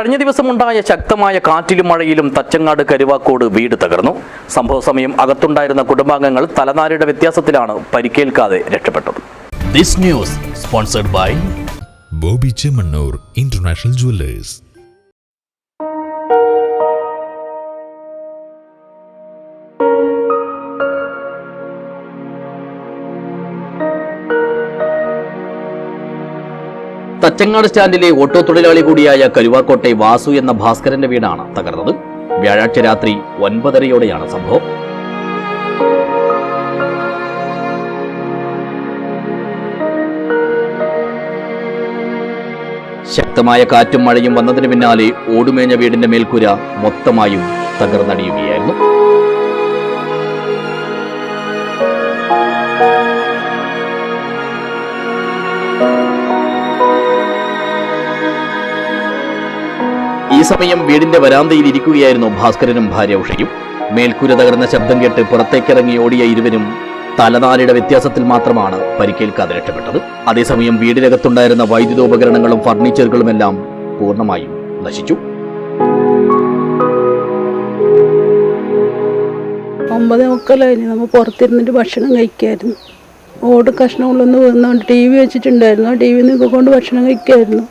കഴിഞ്ഞ ദിവസമുണ്ടായ ശക്തമായ കാറ്റിലും മഴയിലും തച്ചങ്ങാട് കരുവാക്കോട് വീട് തകർന്നു. സംഭവ സമയം അകത്തുണ്ടായിരുന്ന കുടുംബാംഗങ്ങൾ തലനാരിയുടെ വ്യത്യാസത്തിലാണ് പരിക്കേൽക്കാതെ രക്ഷപ്പെട്ടത്. This news sponsored by Boby Chemmanur international jewellers. Thachangad സ്റ്റാൻഡിലെ auto തൊഴിലാളി കൂടിയായ കരുവാക്കോട്ടെ വാസു എന്ന ഭാസ്കരന്റെ വീടാണ് തകർന്നത്. വ്യാഴാഴ്ച രാത്രി ഒൻപതരയോടെയാണ് സംഭവം. ശക്തമായ കാറ്റും മഴയും വന്നതിന് പിന്നാലെ ഓടുമേഞ്ഞ വീടിന്റെ മേൽക്കൂര മൊത്തമായും തകർന്നടിയുകയായിരുന്നു. ഈ സമയം വീടിന്റെ വരാന്തയിൽ ഇരിക്കുകയായിരുന്നു ഭാസ്കരനും ഭാര്യ ഉഷയും. മേൽക്കൂര തകർന്ന ശബ്ദം കേട്ട് പുറത്തേക്കിറങ്ങി ഓടിയ ഇരുവരും തലനാരിയുടെ വ്യത്യാസത്തിൽ മാത്രമാണ് പരിക്കേൽക്കാതെ രക്ഷപ്പെട്ടത്. അതേസമയം വീടിനകത്തുണ്ടായിരുന്ന വൈദ്യുതോപകരണങ്ങളും ഫർണിച്ചറുകളുമെല്ലാം പൂർണമായും നശിച്ചു. ഒമ്പത് മുക്കാലായിന് നമ്മൾ പുറത്തിരുന്നിട്ട് ഭക്ഷണം കഴിക്കായിരുന്നു. ഓട് കഷ്ണങ്ങളൊന്ന് വന്നുകൊണ്ട് ടി വി വെച്ചിട്ടുണ്ടായിരുന്നു. ടി വി നിൽക്കൊണ്ട് കൊണ്ട് ഭക്ഷണം കഴിക്കായിരുന്നു.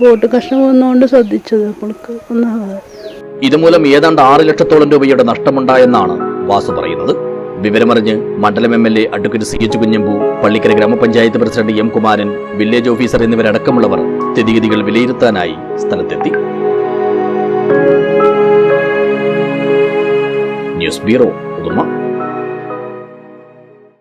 ഓട്ട് കഷ്ണം വന്നുകൊണ്ട് ശ്രദ്ധിച്ചത് നമ്മൾക്ക് ഒന്നാമത്. ഇതുമൂലം ഏതാണ്ട് ആറ് ലക്ഷത്തോളം രൂപയുടെ നഷ്ടമുണ്ടായെന്നാണ് വാസു പറയുന്നത്. വിവരമറിഞ്ഞ് മണ്ഡലം M L A advocate C H Kunhambu Pallikkara ഗ്രാമപഞ്ചായത്ത് president M Kumaran village officer എന്നിവരടക്കമുള്ളവർ സ്ഥിതിഗതികൾ വിലയിരുത്താനായി സ്ഥലത്തെത്തി. News bureau Uduma.